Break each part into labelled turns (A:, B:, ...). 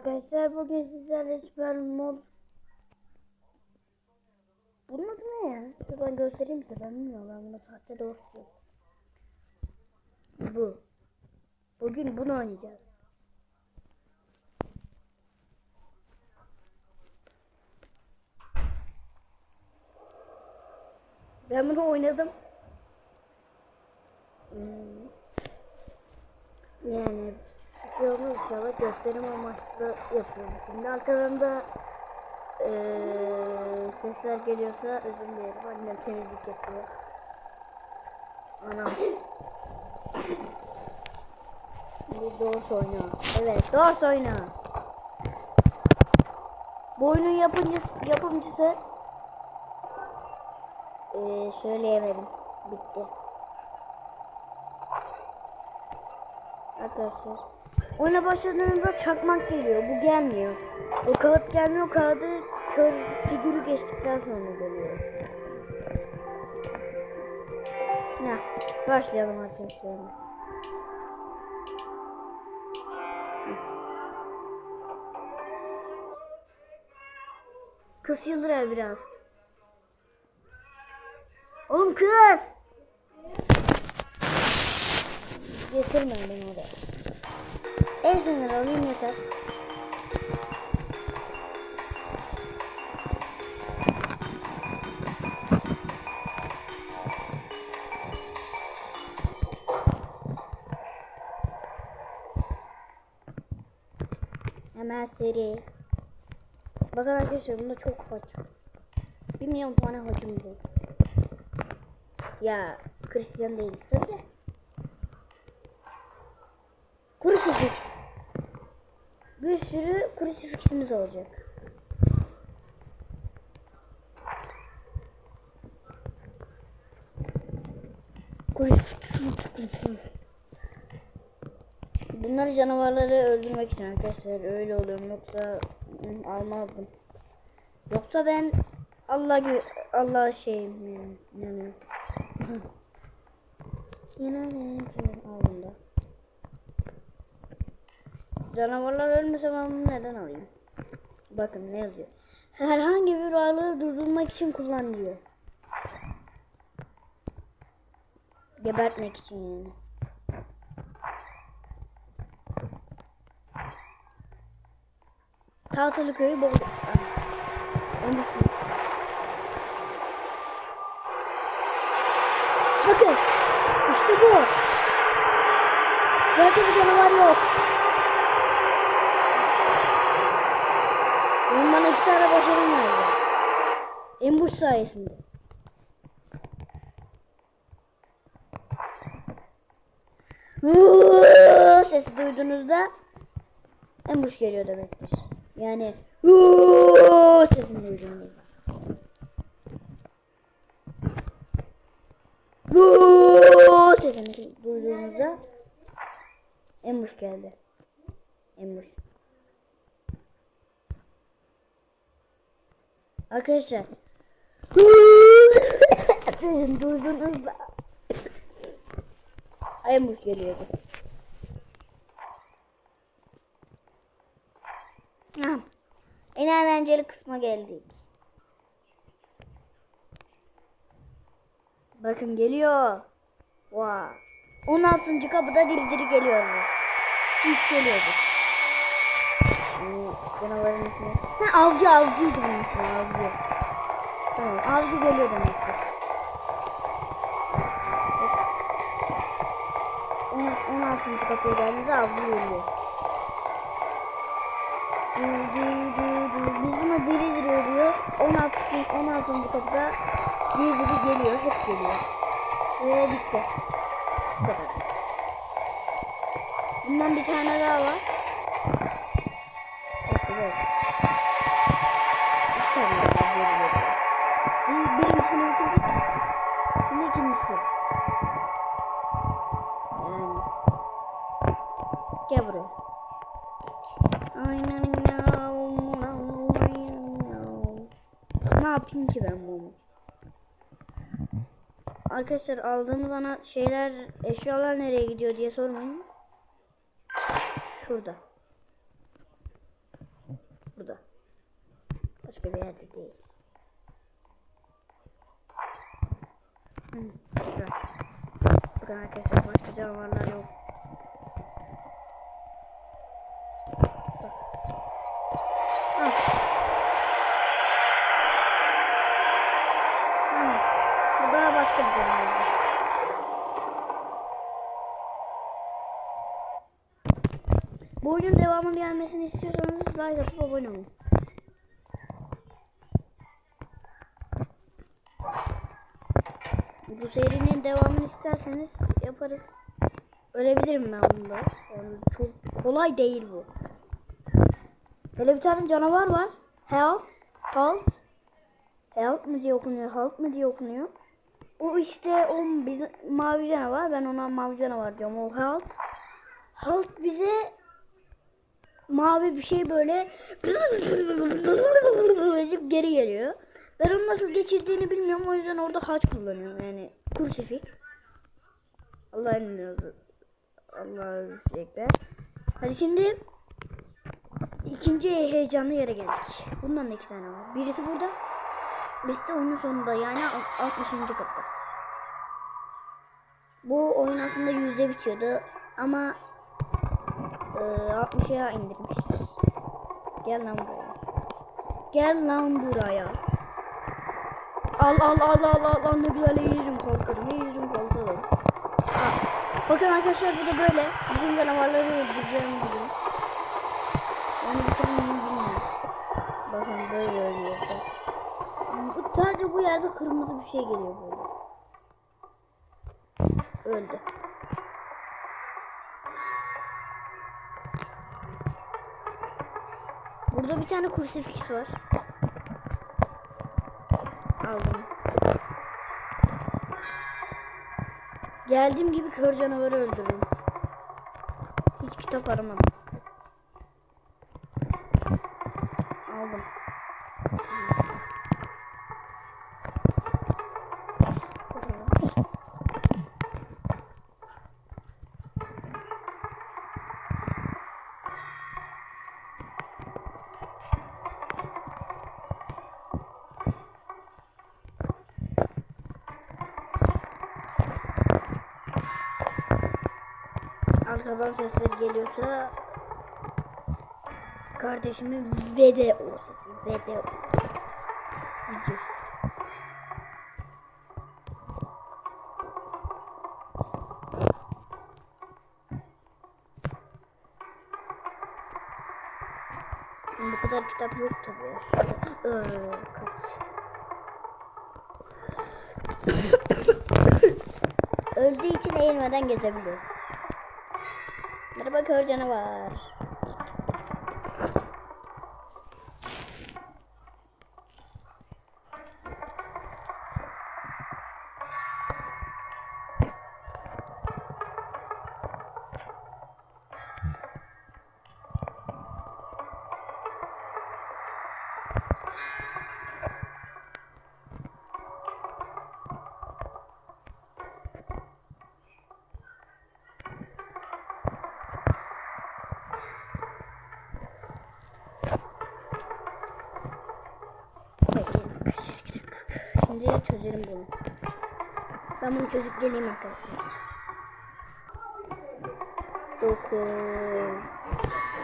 A: arkadaşlar. Bugün sizlerle süper mod Bunun adı ne ya? Şuradan göstereyim size. Ben bilmiyorum. Ben bunu sahte doğrusu Bu. Bugün bunu oynayacağız. Ben bunu oynadım. Hmm. Yani olmaz inşallah gösterim amaçlı yapıyorum. Şimdi arkadan da eee, sesler geliyorsa özür dilerim. Annem temizlik yapıyor. Anam. Şimdi doğru oyna. Evet doğru oyna. Bu oyunun yapımcısı, yapımcısı eee söyleyemedim. Bitti. Arkadaşlar. Oyuna başladığınızda çakmak geliyor. Bu gelmiyor. O kağıt gelmiyor. Kağıdı kör figürü geçtikten sonra geliyor. Ya başlayalım arkadaşlar. Kız yıldırar biraz. Oğlum kız! Getirmeyin beni oraya. En sınır alayım yeter. Hemen seri. Bakın arkadaşlar bunda çok haç. Bir milyon tane hacımız var. Ya Hristiyan değiliz tabii de. Crucifix. Bir sürü crucifiximiz olacak. Bunları canavarları öldürmek için arkadaşlar öyle oluyorum yoksa almazdım. Yoksa ben Allah Allah şey yani Yine ne aldım da. Canavarlar ölmese ben bunu neden alayım? Bakın ne yazıyor. Herhangi bir varlığı durdurmak için kullanılıyor. Gebertmek için yani. Tahtalı köyü. Öncesi. Bakın. İşte bu. Zaten bir canavar yok. İki tane başarım verdi. Embush sayesinde. Sesi duyduğunuzda embush geliyor demektir. Yani sesini duyduğunuzda. Vuuu sesini duyduğunuzda embush geldi. Embush. Arkadaşlar. Sizin duyduğunuzda Aymış geliyordu. En eğlenceli kısma geldik. Bakın geliyor. Wow. 16. kapıda diri diri geliyor. Sik geliyordu. Canavarın ismi. Ha avcı avcıydı bunun ismi avcı. Tamam avcı geliyor demektir. On- 16. kapıya geldiğimizde avcı geliyor. Biz buna diri diri diyoruz. 16. 16. kapıda diri diri geliyor. Hep geliyor. Ve bitti. Bu kadar. Bundan bir tane daha var. Birincisini bitirdik. Şimdi ikincisi. Yani. Gel buraya. Aynen Ne yapayım ki ben bunu? Arkadaşlar aldığımız ana şeyler, eşyalar nereye gidiyor diye sormayın. Şurada. bir yerde değil. Güzel. Bakın arkadaşlar başka canavarlar yok. Bu oyunun devamının gelmesini istiyorsanız like atıp abone olun. Bu serinin devamını isterseniz yaparız. Ölebilirim ben bunda. Yani çok kolay değil bu. Böyle bir tane canavar var. Help, halt, help mı diye okunuyor, halt mı diye okunuyor. O işte o bizim mavi canavar. Ben ona mavi canavar diyorum. O halt. Halt bize mavi bir şey böyle geri geliyor. Ben onu nasıl geçirdiğini bilmiyorum o yüzden orada haç kullanıyorum yani kursifik. Allah inanıyoruz. Allah ekber. Hadi şimdi ikinci heyecanlı yere geldik. Bundan da iki tane var. Birisi burada. Birisi de onun sonunda yani 60. katta. Bu oyun aslında yüzde bitiyordu ama e, 60'a indirmişler. Gel lan buraya. Gel lan buraya. Al al al al al al ne güzel eğilirim kalkarım eğilirim kalkarım. Ah. Bakın arkadaşlar bu da böyle. Bizim canavarları öldüreceğim bugün. Yani bir tane bilmiyorum. Bakın böyle ölüyor. Bu, sadece bu yerde kırmızı bir şey geliyor böyle. Öldü. Burada bir tane kursifiks var. Aldım. Geldiğim gibi kör canavarı öldürdüm. Hiç kitap aramadım. Arkadan sesler geliyorsa kardeşimin VD o sesi. VD o. Video. Bu kadar kitap yok tabii. Ee. Öldüğü için eğilmeden gezebiliyor. Merhaba kör canavar. Şimdi çözelim bunu. Ben bunu çözüp geleyim arkadaşlar. 9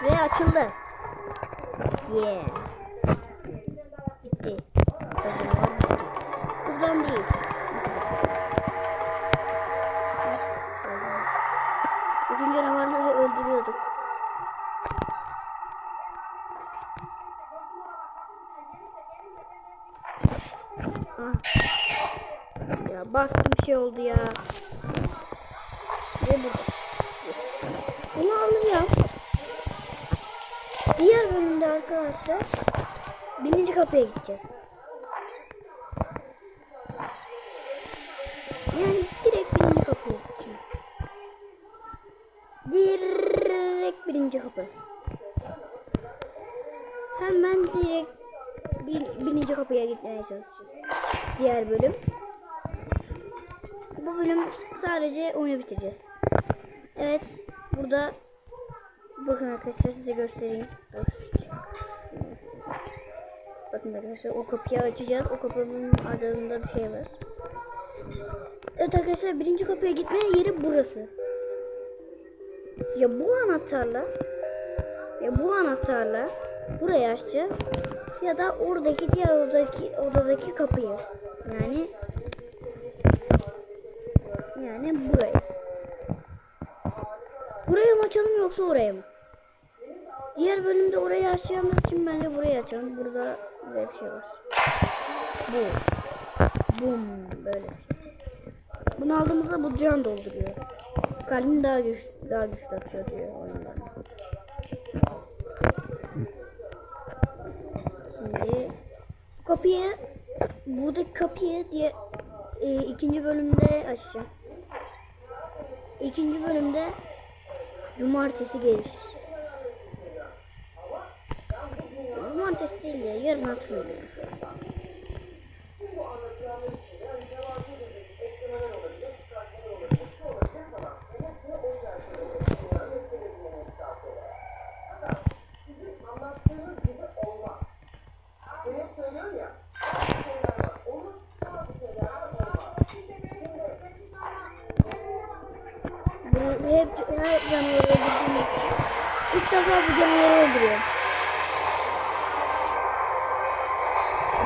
A: Ve açıldı. Yeah. Baktım bir şey oldu ya. Ne bu? Bunu alacağım. Diğer bölümde arkadaşlar birinci kapıya gideceğiz. Yani direkt birinci kapıya gideceğim. Direkt birinci kapı. Hemen direkt bir, birinci kapıya gitmeye çalışacağız. Diğer bölüm. Bölüm sadece oyunu bitireceğiz. Evet. Burada bakın arkadaşlar size göstereyim. Bakın arkadaşlar o kapıyı açacağız. O kapının ardında bir şey var. Evet arkadaşlar birinci kapıya gitme yeri burası. Ya bu anahtarla ya bu anahtarla burayı açacağız. Ya da oradaki diğer odadaki odadaki kapıyı. Yani yani burayı. Burayı mı açalım yoksa oraya mı? Diğer bölümde orayı açacağımız için bence burayı açalım. Burada böyle bir şey var. Bu. Bum böyle. Bunu aldığımızda bu can dolduruyor. Kalbim daha güç daha güçlü atıyor diyor oyundan. Şimdi kapıyı buradaki kapıyı diye e, ikinci bölümde açacağım. İkinci bölümde cumartesi gelir. Cumartesi değil ya yarın hatırlıyorum. Bunu hep her canavarı öldürdüğüm için ilk defa bu canavarı öldürüyorum.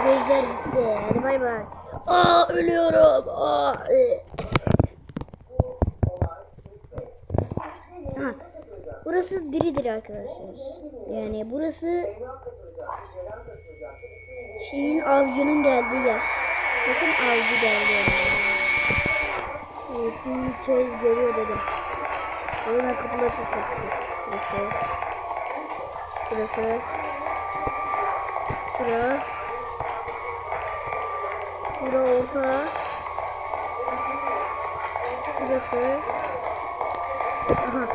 A: Gözler gitti. Hadi bay bay. Aa ölüyorum. Aa. e. Ha, burası diridir arkadaşlar. Yani burası şeyin avcının geldiği yer. Bakın avcı geldi. Evet, bir kez görüyor dedim. Oyuna kapıları kötü. Burası. Burası. Bura. Bura orta. Burası. Aha.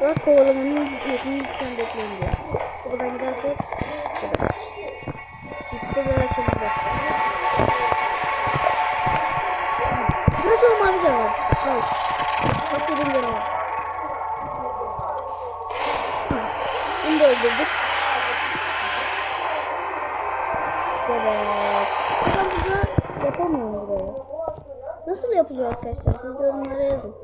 A: Bak kovalamanın gitmesini lütfen bekleyin diyor. Buradan gidersek Gitti böyle açıldı. Burası o mavi canavar. Hayır. Bak dedim canavar. Bunu da öldürdük. Evet. Ben burada yapamıyorum burayı. Nasıl yapılıyor arkadaşlar? Siz yorumlara yazın.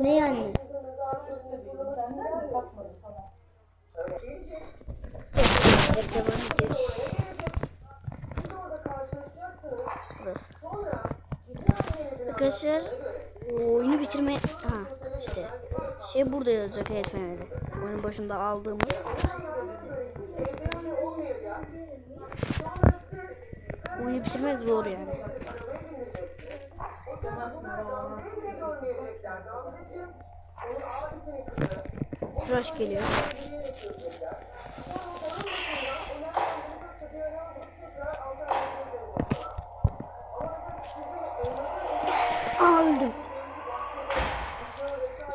A: Ne yani? Evet, devam ediyoruz. Burası. Arkadaşlar oyunu bitirmeye ha işte şey burada yazacak HTML'de. Oyunun başında aldığımız oyunu bitirmek zor yani. Tıraş geliyor. Aa.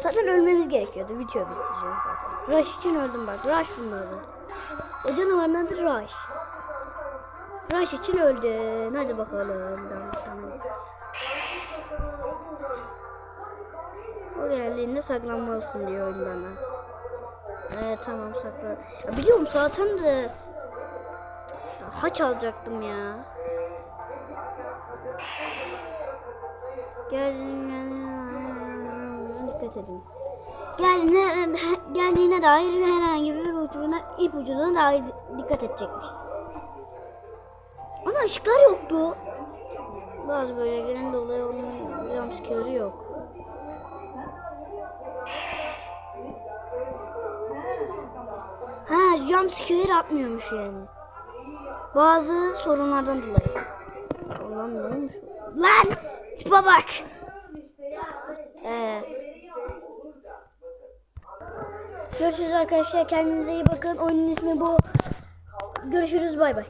A: Zaten ölmemiz gerekiyordu. Video bitireceğim zaten. Rush için öldüm bak. Rush bunları. O canavarın adı Rush. Rush için öldün. Hadi bakalım. Tamam. O genelliğinde saklanmalısın diyor oyun bana. Evet tamam sakla. Ya biliyorum zaten de haç alacaktım ya. Geldiğine dikkat edin. Geldiğine, geldiğine dair herhangi bir ucuna, ipucuna dair dikkat edecekmişiz. Ama ışıklar yoktu. Bazı bölgelerin dolayı onun jumpscare'ı yok. Ha jumpscare atmıyormuş yani. Bazı sorunlardan dolayı. Ulan ne olmuş? Lan! Tipe bak! Ee, görüşürüz arkadaşlar. Kendinize iyi bakın. Oyunun ismi bu. Görüşürüz. Bay bay.